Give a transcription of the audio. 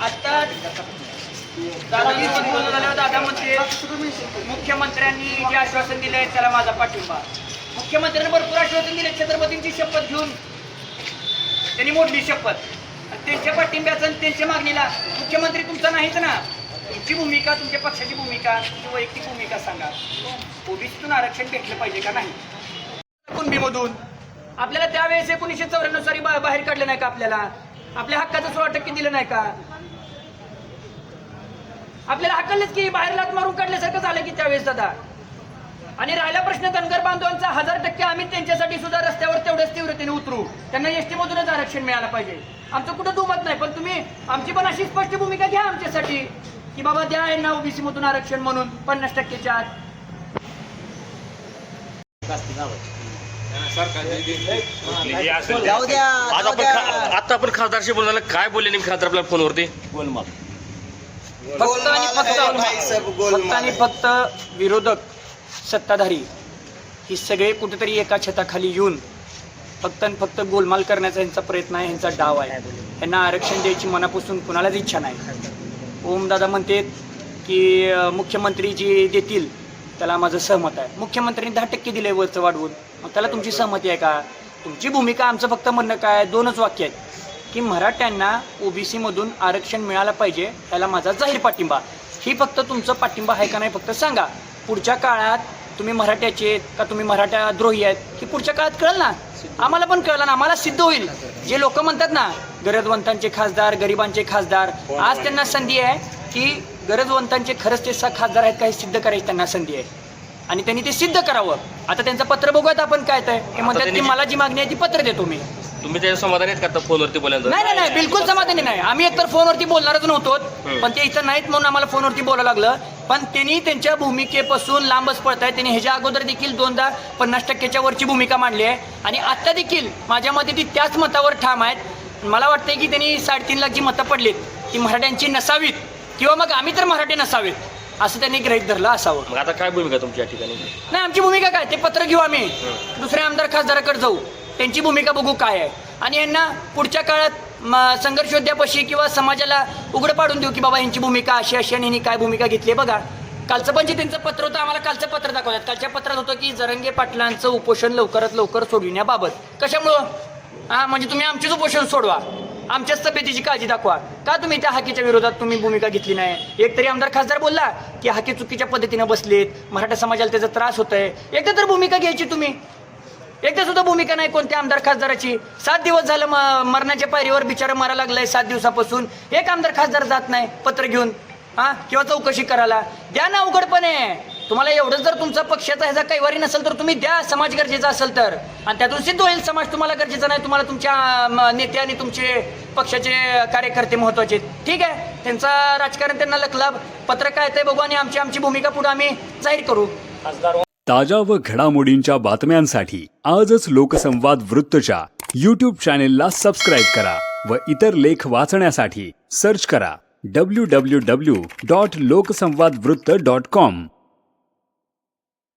आता दादा म्हणते मुख्यमंत्र्यांनी जे आश्वासन दिले त्याला माझा पाठिंबा. मुख्यमंत्र्यांनी भरपूर आश्वासन दिले छत्रपतींची शपथ घेऊन. त्यांनी मोडली शपथ. आणि त्यांच्या पाठिंब्याचं आणि त्यांच्या मागणीला मुख्यमंत्री तुमचा नाहीच ना. तुमची भूमिका तुमच्या पक्षाची भूमिका तुमची वैयक्तिक भूमिका सांगा. ओबीसीतून आरक्षण भेटलं पाहिजे का नाही? कुणबीमधून आपल्याला त्यावेळेस एकोणीसशे चौऱ्याण्णव साली बाहेर काढलं नाही का आपल्याला? आपल्या हक्काचं सोळा टक्के दिलं नाही का? आपल्याला हक्कलच की बाहेर लात मारून काढल्यासारखं झालं की त्यावेळेस दादा. आणि राहिला प्रश्न धनगर बांधवांचा हजार टक्के आम्ही त्यांच्यासाठी सुद्धा रस्त्यावर तेवढ्याच तीव्रतेने उतरू. त्यांना एसटी मधूनच आरक्षण मिळालं पाहिजे. आमचं कुठं दुमत नाही पण तुम्ही आमची पण अशी स्पष्ट भूमिका घ्या आमच्यासाठी. की बाबा द्या यांना ओबीसी मधून आरक्षण म्हणून पन्नास टक्केच्या आत. जाऊ द्या आज जाऊ आपण द्या. खा- आता आपण खासदारशी बोलणार काय बोलले नेमके खासदार आपल्या फोनवरती? फक्त आणि गोलमाल भाई फक्त गोलमाल फक्त आणि फक्त विरोधक सत्ताधारी ही सगळे कुठेतरी एका छताखाली येऊन फक्त आणि फक्त गोलमाल करण्याचा यांचा प्रयत्न आहे यांचा डाव आहे. यांना आरक्षण द्यायची मनापासून कुणालाच इच्छा नाही. ओमदादा म्हणते की अं, मुख्यमंत्री जे देतील त्याला माझं सहमत आहे. मुख्यमंत्र्यांनी दहा टक्के दिले वरचं वाढवून. मग त्याला तुमची सहमती आहे का? तुमची भूमिका आमचं फक्त म्हणणं काय दोनच वाक्य आहेत. की मराठ्यांना ओबीसीमधून आरक्षण मिळालं पाहिजे त्याला माझा जाहीर पाठिंबा. ही फक्त तुमचं पाठिंबा आहे का नाही फक्त सांगा. पुढच्या काळात तुम्ही मराठ्याचे आहेत का तुम्ही मराठा द्रोही आहेत? ही पुढच्या काळात कळेल ना? आम्हाला पण कळलं ना आम्हाला सिद्ध होईल. जे लोक म्हणतात ना गरजवंतांचे खासदार गरिबांचे खासदार आज त्यांना संधी आहे की गरजवंतांचे खरंच ते खासदार आहेत का हे सिद्ध करायची त्यांना संधी आहे. आणि त्यांनी ते सिद्ध करावं. आता त्यांचं पत्र बघूयात आपण काय ते. ते म्हणतात की त्यांनी- मला जी मागणी आहे ती पत्र देतो मी. तुम्ही त्याच्या समाधान आहेत का आता फोनवरती बोलायचं नाही नाही नाही बिलकुल समाधानी नाही. आम्ही एकतर फोनवरती बोलणारच नव्हतो. पण ते इथं नाहीत म्हणून आम्हाला फोनवरती बोलावं लागलं. पण त्यांनी त्यांच्या भूमिकेपासून लांबच पडत आहे त्यांनी ह्याच्या अगोदर देखील दोनदा पन्नास टक्क्याच्या वरची भूमिका मांडली आहे. आणि आता देखील माझ्या मते ती त्याच मतावर ठाम आहेत. मला वाटतंय की त्यांनी साडेतीन लाख जी मतं पडलीत ती मराठ्यांची नसावीत. किंवा मग आम्ही तर मराठी नसावेत असं त्यांनी गृहीत धरलं असावं. मग आता काय भूमिका तुमची या ठिकाणी? नाही आमची भूमिका काय? ते पत्र घेऊ आम्ही. दुसऱ्या आमदार खासदाराकडे जाऊ. त्यांची भूमिका बघू काय आहे. आणि यांना पुढच्या काळात संघर्षोद्यापाशी किंवा समाजाला उघड पाडून देऊ की बाबा यांची भूमिका अशी अशी आणि यांनी काय भूमिका घेतली आहे बघा. कालचं पण जे त्यांचं पत्र होतं आम्हाला कालचं पत्र दाखवतात कालच्या पत्रात होतं की जरंगे पाटलांचं उपोषण लवकरात लवकर सोडविण्याबाबत. कशामुळं? हा म्हणजे तुम्ही आमचेच उपोषण सोडवा. आमच्याच तब्येतीची काळजी दाखवा. का तुम्ही त्या हाकीच्या विरोधात तुम्ही भूमिका घेतली नाही? एक तरी आमदार खासदार बोलला की हाकी चुकीच्या पद्धतीनं बसलेत मराठा समाजाला त्याचा त्रास होत आहे एकदा तर भूमिका घ्यायची तुम्ही. एकदा सुद्धा भूमिका नाही कोणत्या आमदार खासदाराची. सात दिवस झालं म- मरणाच्या पायरीवर बिचारा मारा लागलाय सात दिवसापासून. एक आमदार खासदार जात नाही पत्र घेऊन हा? किंवा चौकशी करायला. द्या ना उघडपणे. तुम्हाला एवढंच जर तुमचा पक्षाचा ह्याचा कैवारी नसेल तर तुम्ही द्या समाज गरजेचा असेल तर. आणि त्यातून सिद्ध होईल समाज तुम्हाला गरजेचा नाही तुम्हाला तुमच्या नेते आणि तुमचे पक्षाचे कार्यकर्ते महत्त्वाचे ठीक आहे? त्यांचा राजकारण त्यांना लखलाब पत्र काय ते बघू आणि आमची आमची भूमिका पुढे आम्ही जाहीर करू. ताज्या व घडामोडींच्या बातम्यांसाठी आजच लोकसंवाद वृत्तच्या यूट्यूब चॅनेलला सबस्क्राईब करा व इतर लेख वाचण्यासाठी सर्च करा W W W dot Loksanvad Vrutta dot com